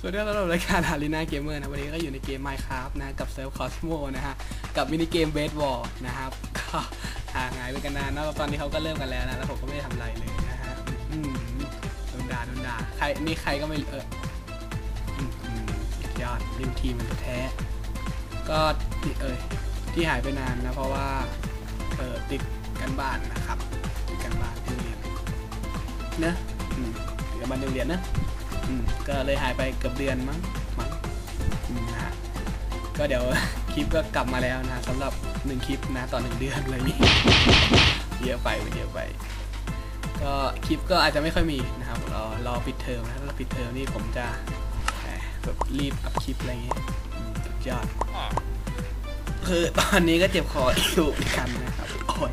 สวัสดีครับสำหรับรายการฮาริน่าเกมเมอร์นะวันนี้ก็อยู่ในเกม Minecraft นะกับเซิร์ฟคอสโมนะฮะกับมินิเกมเบสบอลนะครับก็ห่างหายไปกันนานเนะตอนนี้เขาก็เริ่มกันแล้วนะแล้วผมก็ไม่ได้ทำอะไรเลยนะฮะอืมโดนด่าโดนด่าใครนี่ใครก็ไม่เอออืมอืมสุดยอดริมทีมันแท้ ก็ที่เอยที่หายไปนานนะเพราะว่าเออติดกันบ้านนะครับติดกันบ้านที่เรียนเนอะอืมติดกันบ้านเรียนเนอะ ก็เลยหายไปเกือบเดือนมั้งมั้งนะก็เดี๋ยวคลิปก็กลับมาแล้วนะสำหรับหนึ่งคลิปนะต่อหนึ่งเดือนเลยนี่เยอะไปเยอะไป ก็คลิปก็อาจจะไม่ค่อยมีนะครับรอรอปิดเทอมนะถ้าปิดเทอมนี่ผมจะแบบรีบอัพคลิปอะไรเงี้ยสุดยอดคือตอนนี้ก็เจ็บคออยู่กันนะครับโอ้ย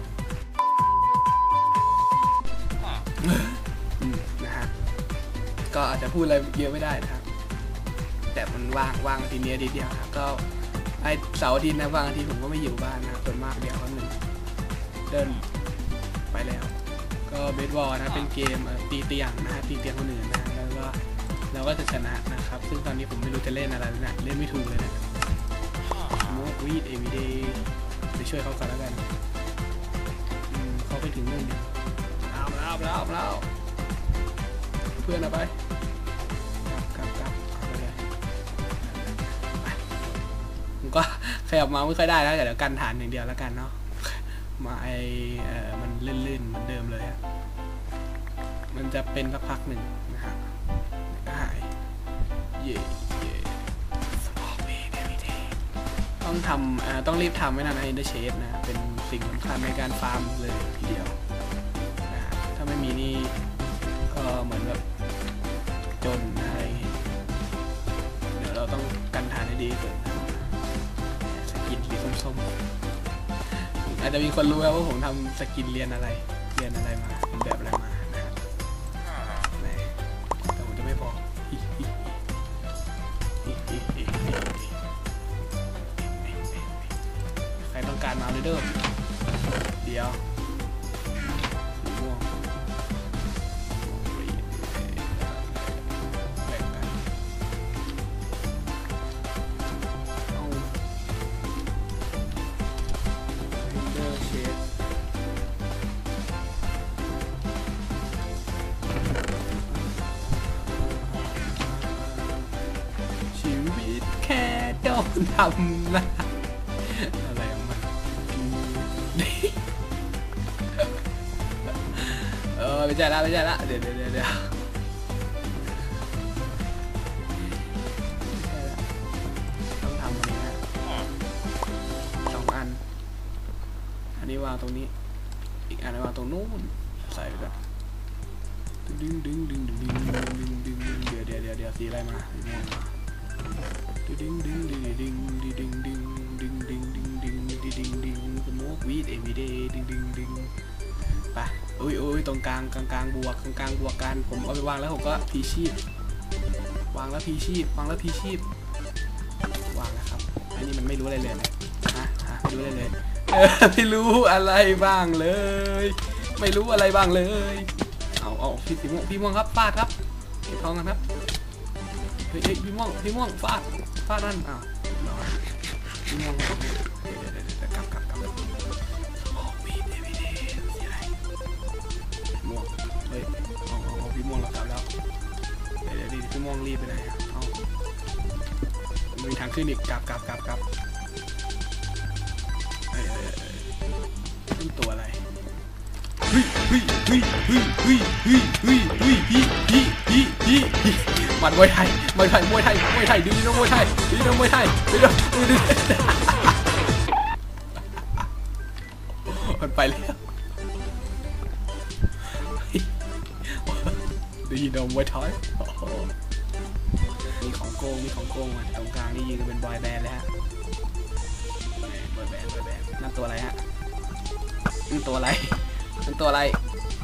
ก็อาจจะพูดอะไรเยอะไม่ได้นะครับ แต่มันว่างว่างอาทิตย์นี้อาทิตย์เดียวนะครับก็ไอเสาร์อาทิตย์นะว่างอาทิตย์ผมก็ไม่อยู่บ้านนะครับส่วนมากเดียวก็หนึ่งเดินไปแล้ว ก็เบสบอลนะเป็นเกมเอ่อตีเตียงนะฮะตีเตียงคนอื่นนะฮะแล้วก็เราก็จะชนะนะครับ ซึ่งตอนนี้ผมไม่รู้จะเล่นอะไรแล้วนะเล่นไม่ถูกเลยนะโมกวีดเอวีเดย์ไปช่วยเขาก่อนแล้วกันอืมเขาไปถึงเรื่องเดียวเอาแล้วเอาแล้วเอาแล้วเพื่อนเอาไป ก็ขยับมาไม่ค่อยได้แล้วแต่เดี๋ยวกันฐานอย่างเดียวแล้วกันเนาะมาไอเอ่อมันลื่นๆเหมือนเดิมเลยอะมันจะเป็นสักพักหนึ่งนะฮะหายเย่เย่สปอร์ตเบย์เดวิดต้องทำเอ่อต้องรีบทำไว้นะในเดอร์เชฟนะ เป็นสิ่งสำคัญในการฟาร์มเลยทีเดียวนะถ้าไม่มีนี่ก็เหมือนแบบจนอะไรเดี๋ยวเราต้องกันทานให้ดีที่สุดนะสกิน ส้ม อาจจะมีคนรู้แล้วว่าผมทำสกินเรียนอะไร เรียนอะไรมาเป็นแบบอะไรมา ค่โดนทำนะอะไรของมันเออไม่ใช่ละไม่ใช่ละเดี๋ยวเดี๋ยวเดี๋ยว อุ้ยอุ้ยตรงกลางกลางกลางบวกกลางกลางบวกกันผมเอาไปวางแล้วผมก็พีชีพวางแล้วพีชีพวางแล้วพีชีพวางแล้วครับอันนี้มันไม่รู้อะไรเลยนะฮะฮะไม่รู้อะไรเลยเออไม่รู้อะไรบ้างเลย ไม่รู้อะไรบ้างเลย เอาเอาพี่สีม่วงพี่ม่วงครับฟาดครับเก็บทองกันครับเฮ้ยพี่ม่วงพี่ม่วงฟาดฟาดนั่นอ้าวพี่ม่วง ม่วงรีบไปไหนอะเอามีทางขึ้นอีกกลับกลับกลับกลับเอ้ยเอ้ยเอ้ยนี่ตัวอะไรเฮ้ยเฮ้ยเฮ้ยเฮ้ยเฮ้ยเฮ้ยเฮ้ยเฮ้ยฮีฮีฮีฮีมันมวยไทยมวยไทยมวยไทยมวยไทยดีนะมวยไทยดีนะมวยไทยดีนะดีนะมันไปแล้วดีนะมวยไทย งโกงมีของโกงอะตรงกลางนี่ยืนกันเป็นบอยแบนด์เลยฮะบอยแบนด์บอยแบนด์นั่นตัวอะไรฮะนั่นตัวอะไรนั่นตัวอะไร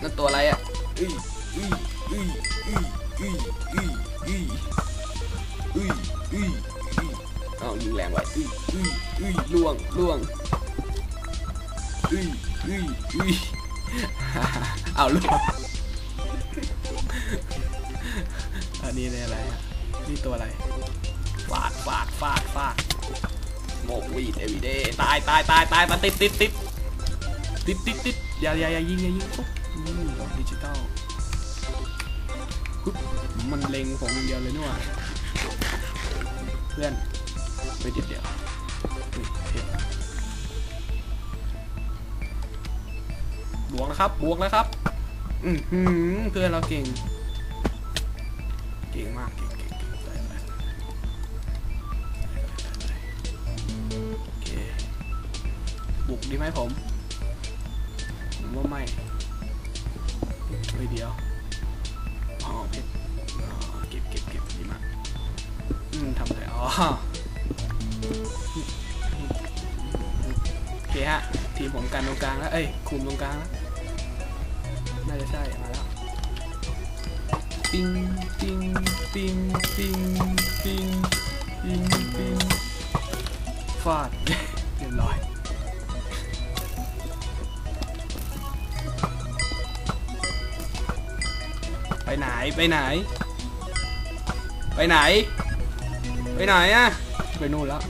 นั่นตัวอะไรอะอุ้ยอุ้ยอุ้ยอุ้ยอุ้ยอุ้ยอุ้ยอุ้ยอุ้ยอุ้ยอ้าวยิงแรงไว้อุ้ยอุ้ยอุ้ยล่วงล่วงอุ้ยอุ้ยอุ้ยเอาล่วงอันนี้เนี่ยอะไรฮะ นี่ตัวอะไรฟาดฟาดฟาดฟาดโมกวีดเอวีเดตายตายตายตายมาติดติดติดติดติดติดอย่าอย่าอย่ายิงอย่ายิงปุ๊บนี่ดอกดิจิตอลปุ๊บมันเล็งผมอย่างเดียวเลยนี่หว่าเพื่อนไปเดี๋ยวเดี๋ยวอุ๊ยเห็นบวกแล้วครับบวกแล้วครับอือหือเพื่อนเราเก่ง เก่งมากเก่ง บุกดีไหมผมผมว่าไม่เฮ้ยเดียวอ๋อเพชรเก็บเก็บเก็บดีมากอืมทำอะไรอ๋อโอเคฮะ ทีมผมกันตรงกลางแล้ว เอ้ย คุมตรงกลางแล้ว น่าจะใช่ มาแล้ว ปิงปิงปิงปิงปิงปิงปิงฟาด เรียบร้อย ไปไหนไปไหน ไปไหน ไปไหนอะไปนู่นแล้ว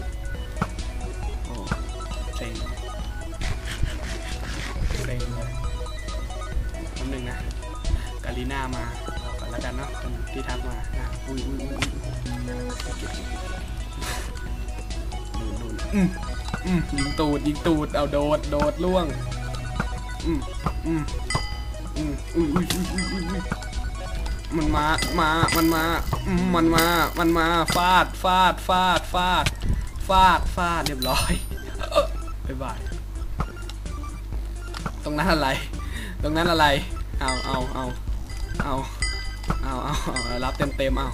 โอ้เซ็งเซ็งเลยคำหนึ่งนะกาลิน่ามาเราก่อนแล้วกันเนาะคนที่ทักมานะอุ้ยอุ้ยอุ้ยอุ้ยเก็บนู่นนู่นอืมอืมยิงตูดยิงตูดเอาโดดโดดล่วงอืมอืมอืมอุ้ยอุ้ยอุ้ยอุ้ยอุ้ยอุ้ย มันมา มา มันมา มันมา มันมา ฟาด ฟาด ฟาด ฟาด ฟาด ฟาด เรียบร้อยบ๊ายบาย ตรงนั้นอะไร ตรงนั้นอะไร เอา เอา เอา เอา เอา เอาเอารับเต็มเต็มเอา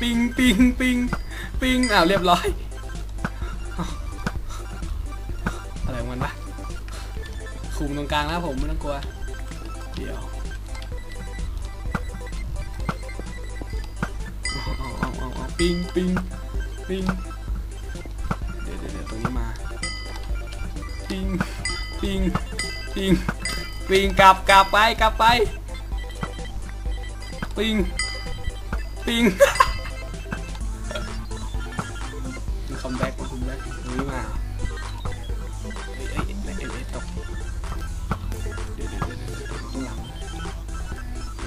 ปิง ปิง ปิง ปิงอ้าวเรียบร้อยอาอะไรของมันปะคุมตรงกลางแล้วผมไม่ต้องกลัว เดี๋ยวเอาเอาเอาเอาปิงปิงปิงเดี๋ยวเดี๋ยวเดี๋ยวตรงนี้มาปิงปิงปิงปิงกลับกลับไปกลับไปปิงปิงคัมแบ็กคัมแบ็กนี่มา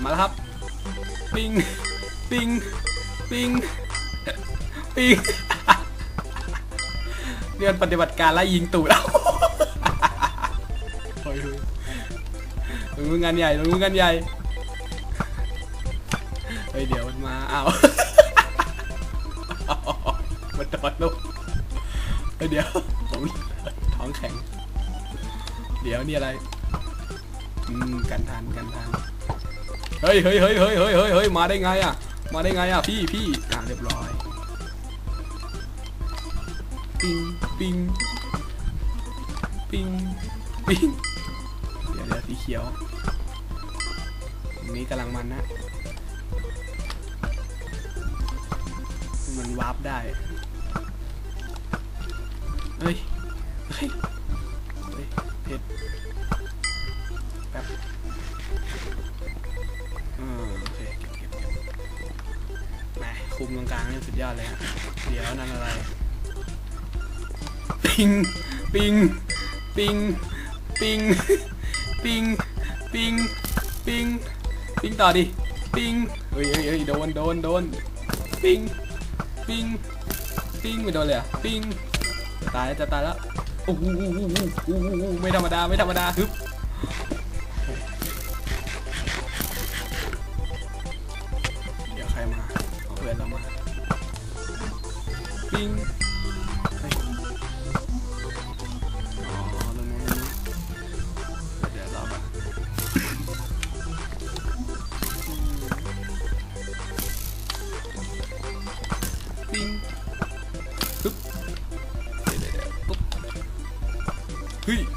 มาแล้วครับ ปิง ปิง ปิง ปิง เรียนปฏิบัติการไล่ยิงตูดเอาโอ้ยมึงงงานใหญ่มึงงานใหญ่เฮ้ยเดี๋ยวมันมาเอาวมันโดนลูกเฮ้ยเดี๋ยวผมท้องแข็ง เดี๋ยวนี่อะไร อืม กันทันกันทัน เฮ้ยเฮ้ยเฮ้ยเฮ้ยเฮ้ยเฮ้ยเฮ้ยมาได้ไงอะ มาได้ไงอะพี่พี่อะเรียบร้อย ปิงปิงปิงปิงเดี๋ยวเดี๋ยวสีเขียวตรงนี้กำลังมันนะมันวาร์ปได้เฮ้ยเฮ้ยเฮ้ยเพชร นี่สุดยอดเลยฮะเดี๋ยวนั่นอะไร ปิง ปิง ปิง ปิง ปิง ปิง ปิง ปิงต่อดิ ปิงเฮ้ยเฮ้ยเฮ้ยโดน โดน โดน ปิง ปิง ปิงไม่โดนเลยอะ ปิง จะตายจะตายแล้ว โอ้โหโอ้โหโอ้โหโอ้โหไม่ธรรมดา ไม่ธรรมดาฮึบ ピン。ふい。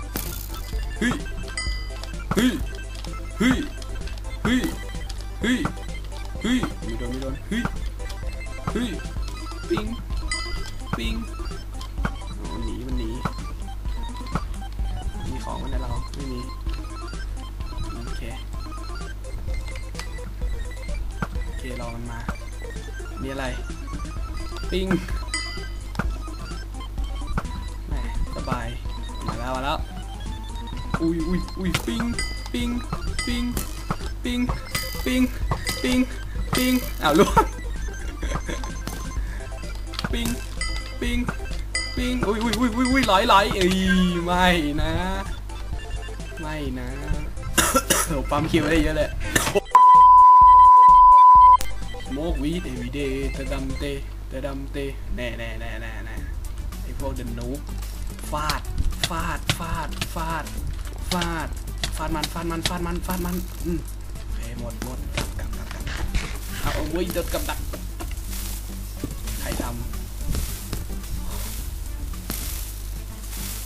งปิงปิงปิงอ้าวล่วงปิงปิงปิงอุ้ยอุ้ยอุ้ยอุ้ยอุ้ยไหลไหลเอ้ยไม่นะ ไม่นะโอ้ปั๊มคิวได้เยอะเลยโมกวีเอวีเดย์ตะดำเตตะดำเตแน่แน่แน่แน่แน่ไอพวกเดนนูฟาด ฟาด ฟาด ฟาด ฟาด ฟาดมัน ฟาดมัน ฟาดมัน ฟาดมันอืม หมดหมดกลับกลับกลับกลับเอาเอาเว้ยเดินกับดักใครทำ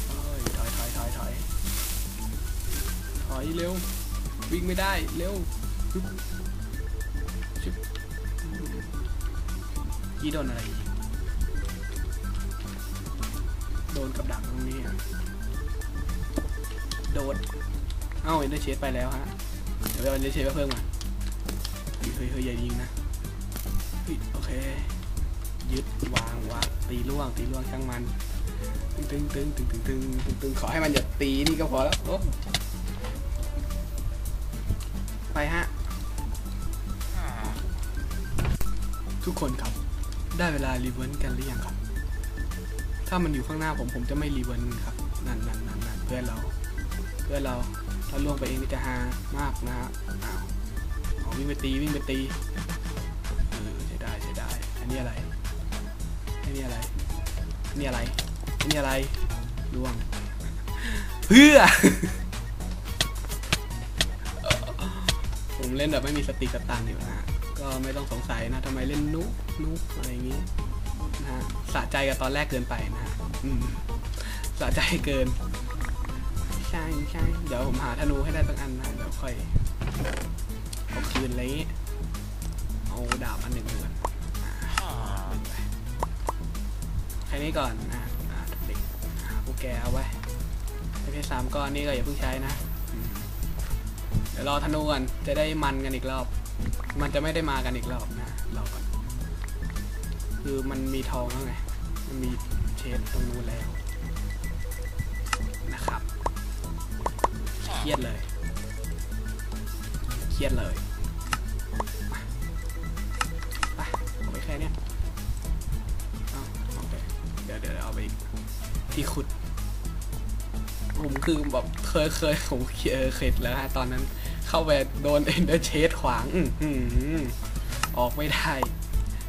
เอ้ยถอยถอยถอยถอยถอยเร็ว วิ่งไม่ได้ เร็วชึบยี่โดนอะไร โดนกับดักตรงนี้ โดด เอ้าเอ็นเดอร์เชสไปแล้วฮะ เดี๋ยวไปเอาเอ็นเดอร์เชสมาเพิ่มมาเฮ้ยเฮ้ยเฮ้ยอย่ายิงนะเฮ้ยโอเค ยึดวางวางตีล่วงตีล่วงช่างมัน ตึงตึงตึงตึงตึงตึงตึงตึงขอให้มันอย่าตีนี่ก็พอแล้วโอ้ไปฮะ ทุกคนครับ ได้เวลารีเวิร์นกันหรือยังครับ ถ้ามันอยู่ข้างหน้าผมผมจะไม่รีเวิร์นครับ นั่นนั่นนั่นนั่นเพื่อนเรา เพื่อนเรา ถ้าล่วงไปเองนี่จะฮามากนะฮะอ้าวเอาวิ่งไปตีวิ่งไปตีเออใช่ได้ใช่ได้ อันนี้อะไร อันนี้อะไร อันนี้อะไร อันนี้อะไรล่วง เพื่อ ผมเล่นแบบไม่มีสติสตังอยู่นะฮะ ก็ไม่ต้องสงสัยนะทำไมเล่นนุ๊กนุ๊กอะไรอย่างงี้นะฮะสะใจกับตอนแรกเกินไปนะฮะสะใจเกิน ใช่ใช่เดี๋ยวผมหาธนูให้ได้สักอันนะเดี๋ยวค่อยเอาคืนอะไรอย่างงี้เอาดาบอันหนึ่งก่อนอ่าหนึ่งไปแค่นี้ก่อนนะอ่าเด็กหาพวกแกเอาไว้ไอ้เพชรสามก้อนนี่ก็อย่าเพิ่งใช้นะ เดี๋ยวรอธนูก่อนจะได้มันกันอีกรอบ มันจะไม่ได้มากันอีกรอบนะรอก่อนคือมันมีทองแล้วไง มันมีเชดตรงนู้นแล้ว รียดเลย เครียดเลยไปเอาไปแค่เนี้ยเอาโอเคเดี๋ยวเดี๋ยวเอาไปอีกที่ขุด ผมคือแบบเคยเคยผมเออเข็ดแล้วฮะตอนนั้น เข้าไปโดนเอนเดอร์เชดขวาง อือออกไม่ได้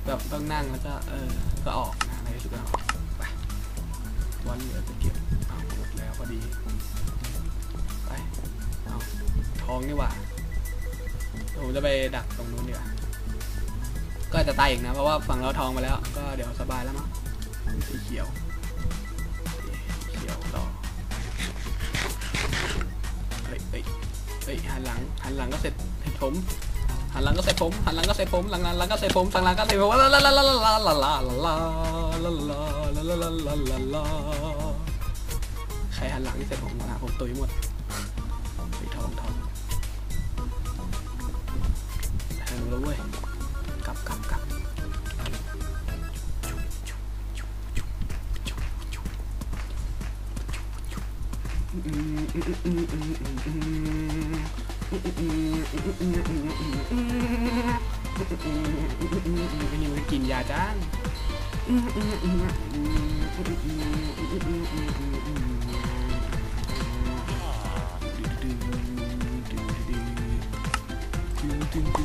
แบบต้องนั่งแล้วก็ เออ ก็ออกนะในที่สุดก็ออกไปวันเหลือจะเก็บเอาหมดแล้วพอดี ทองนี่หว่าผมจะไปดักตรงนู้นเดีกว่าก็จะตายอีกนะ เพราะว่าฝั่งเราทองมาแล้ว ก็เดี๋ยวสบายแล้วมั้งสีเขียวเขียวต่อเฮ้ยเฮ้ยเฮ้ยหันหลังหันหลังก็เสร็จเสร็จผมหันหลังก็เสร็จผมหันหลังก็เสร็จผมหลังหลังก็เสร็จผมสั่งหลังก็เสร็จผมลาลาลาลาลาลาลาลาลาลาลาลาลาลาลาลาลาใครหันหลังที่เสร็จผมนะผมตุยหมดไป แล้วเว้ยกลับกลับกลับอันนี้มันกินยาจ้านเดี๋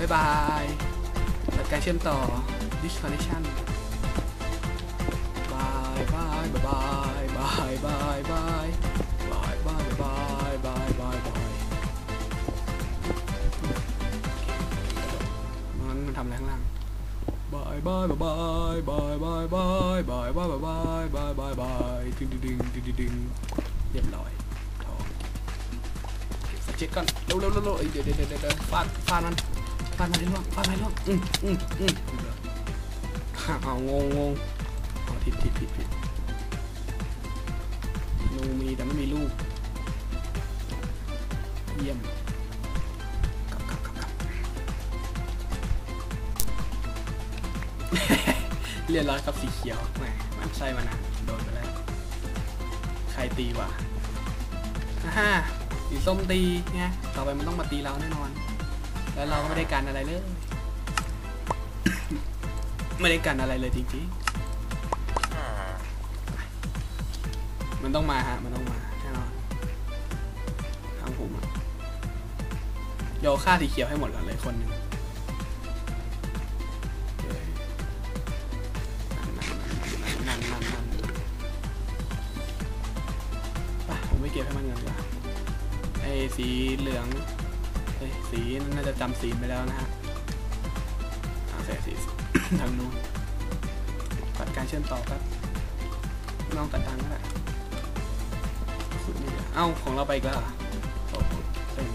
บ๊ายบายจัดการเชื่อมต่อ disconnection บายบายบายบายบายบายบายบายบายบายบายบายมันมันทำอะไรข้างล่างบายบายบายบายบายบายบายบายบายบายบายบายดึงดึงดึงดึงดึงดึงเรียบร้อยทองสเช็คก่อนเร็วเร็วเร็วเร็วเอ้ยเดี๋ยวเดี๋ยวเดี๋ยวเดี๋ยวฟาดฟาดมัน ฟาดมันให้ล่วงฟาดมันให้ล่วงอืมอืมอืมเอางงงงอ๋อผิดผิดผิดผิดนูมีแต่ไม่มีลูก เยี่ยมกลับกลับกลับกลับเรียนร้อยกับสีเขียวแหมมันใช่มานะโดนไปแล้ว ใครตีวะอ่าฮ่าสีส้มตีไงต่อไปมันต้องมาตีเราแน่นอน แล้วเราก็ไม่ได้กันอะไรเลย ไม่ได้กันอะไรเลยจริงๆ มันต้องมาฮะ มันต้องมาแน่นอนทางผมอะโยฆ่าสีเขียวให้หมดก่อนเลยคนหนึ่งเอ้ยนั่นนั่นนั่นไปผมไม่เก็บให้มันเงินดีกว่าไอ้สีเหลือง เอ้ยสีน่าจะจำสีไปแล้วนะฮะโอเคสีทางนู้นตัดการเชื่อมต่อครับไม่ต้องตัดทางก็ได้ขุดนี่เดี๋ยเอ้าของเราไปอีกแล้วเหรอโอ้โหเป็น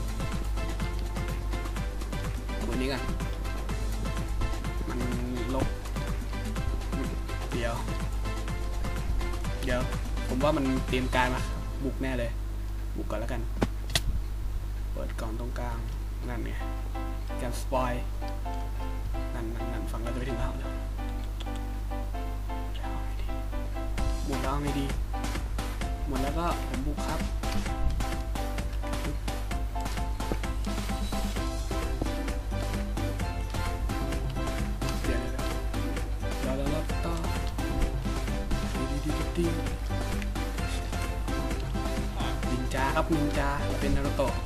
วันนี้กันมันลบเดี๋ยว เดี๋ยว ผมว่ามันเตรียมการมาบุกแน่เลย บุกก่อนแล้วกัน เปิดกล่องตรงกลาง นั่นไงการสปอยนั่นนั่นนั่นฟังเราจะไปถึงเขาแล้วแล้วหมดแล้วไงดี หมดแล้วก็ผมบุกครับดินจาครับนินจาเป็นนารูโตะ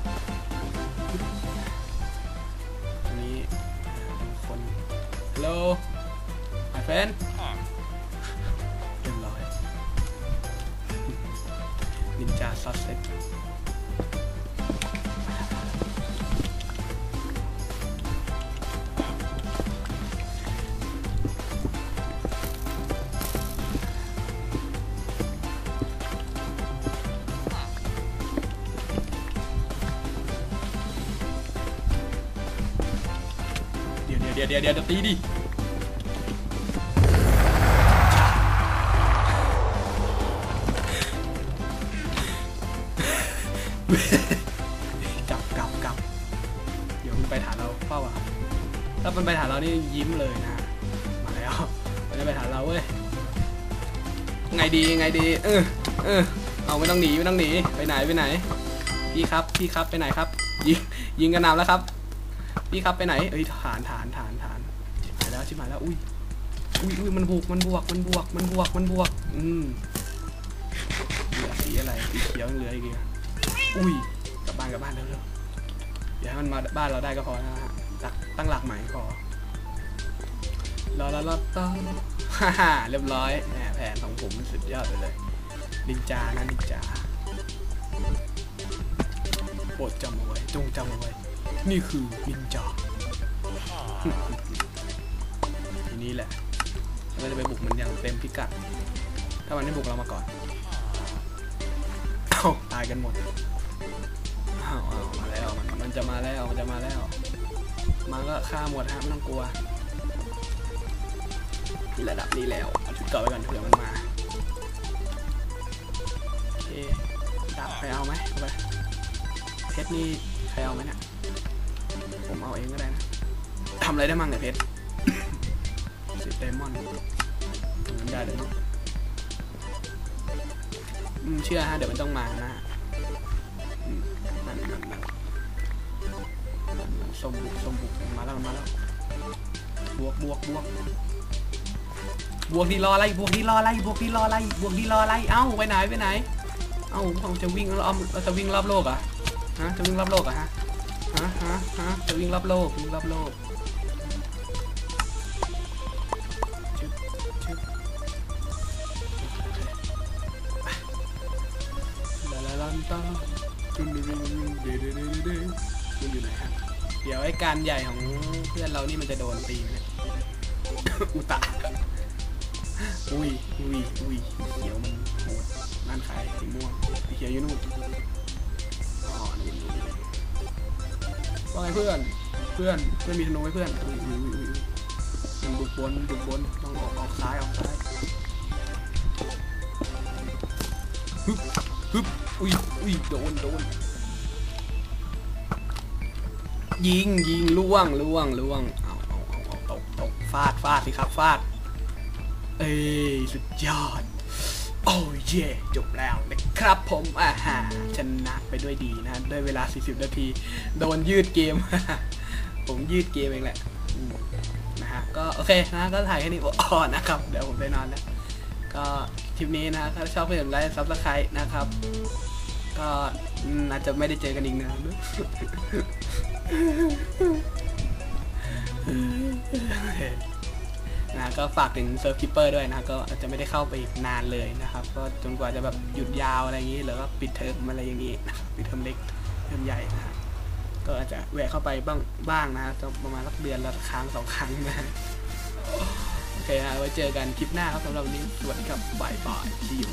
เดี๋ยวเดี๋ยวเดี๋ยวเดี๋ยวเดี๋ยวตีดิกลับกลับกลับเดี๋ยวมันไปฐานเราเปล่าวะถ้ามันไปฐานเรานี่ยิ้มเลยนะมาแล้วมันจะไปฐานเราเว้ยไงดีไงดี เออเออเอาไม่ต้องหนีไม่ต้องหนีไปไหนไปไหนพี่ครับพี่ครับไปไหนครับ ยิงยิงกันนำแล้วครับ พี่ครับไปไหนเอ้ยฐานฐานฐานฐานชิบหายแล้วชิบหายแล้วอุ้ยอุ้ยอุ้ยมันบวกมันบวกมันบวกมันบวกมันบวกอืมเหลือสีอะไรสีเขียวเหลืออีกอะอุ้ยกลับบ้านกลับบ้านเร็วๆอย่าให้มันมาบ้านเราได้ก็พอนะฮะตั้งตั้งหลักใหม่พอรอรอรอต่อฮ่าฮ่าเรียบร้อยแหมแผนของผมมันสุดยอดไปเลยนินจานะนินจาโปรดจำเอาไว้จงจำเอาไว้ นี่คือนินจาทีนี้แหละเราจะไปบุกมันอย่างเต็มพิกัด ถ้ามันไม่บุกเรามาก่อนเอาตายกันหมดอ้าวอ้ามาแล้วมันมันจะมาแล้วมันจะมาแล้วมาก็ฆ่าหมดฮะไม่ต้องกลัวที่ระดับนี้แล้วเอาชุดเก่าไปก่อนเผื่อมันมาโอเคดาบใครเอาไหมไปเพชรนี่ใครเอาไหมเนี่ย ผมเอาเองก็ได้นะทำอะไรได้มั่งเนี่ยเพชรสิเดมอนทำนั้นได้เลยเนาะเชื่อฮะเดี๋ยวมันต้องมานะนั่นนั่นนั่นสมบุกสมบุกมาแล้วมาแล้วบวกบวกบวกบวกดีรออะไรบวกดีรออะไรบวกดีรออะไรบวกดีรออะไรเอ้าไปไหนไปไหนเอ้าเราจะวิ่งรอบเราจะวิ่งรอบโลกอะฮะจะวิ่งรอบโลกอะฮะะฮะฮะวิ่งรอบโลกวิ่งรอบโลกชึบชึบลาลาลันตาจุนดุดุดุเดเดเดดเดมันอยู่ไหนฮะเดี๋ยวไอ้การใหญ่ของเพื่อนเรานี่มันจะโดนตีไหมเนี่ยอุตะอุ้ยอุ้ยอุ้ยเขียวมันโหดนั่นใครสีม่วงสีเขียวอยู่นู่น ว่าไงเพื่อน เพื่อน เพื่อนมีธนูไหมเพื่อนอุ้ยอุ้ยอุ้ยอุ้ยบุกบนบุกบนต้องออกออกซ้ายออกซ้ายฮึบฮึบอุ้ยอุ้ยโดนโดนยิงยิงล่วงล่วงล่วงเอาเอาเอาเอาตกตกฟาดฟาดสิครับฟาด เอ้ยสุดยอด โอ้ยเย่จบแล้วนะครับผมอ่าฮะชนะไปด้วยดีนะ ด้วยเวลา 40 นาที โดนยืดเกม ผมยืดเกมเองแหละนะฮะก็โอเคนะก็ถ่ายแค่นี้อ่อนนะครับ เดี๋ยวผมไปนอนแล้ว ก็คลิปนี้นะถ้าชอบก็อย่าลืมไลค์ซับสไครต์นะครับ ก็อาจจะไม่ได้เจอกันอีกนะ ก็ฝากถึงเซิร์ฟคิปเปอร์ด้วยนะก็อาจจะไม่ได้เข้าไปอีกนานเลยนะครับ ก็จนกว่าจะแบบหยุดยาวอะไรอย่างนี้ หรือว่าปิดเทอมอะไรอย่างนี้นะครับปิดเทอมเล็กเทอมใหญ่นะก็อาจจะแวะเข้าไปบ้างบ้างนะประมาณสักเดือนละครั้งสองครั้งนะโอเคฮะไว้เจอกันคลิปหน้าครับสำหรับวันนี้สวัสดีครับบายบายที่อยู่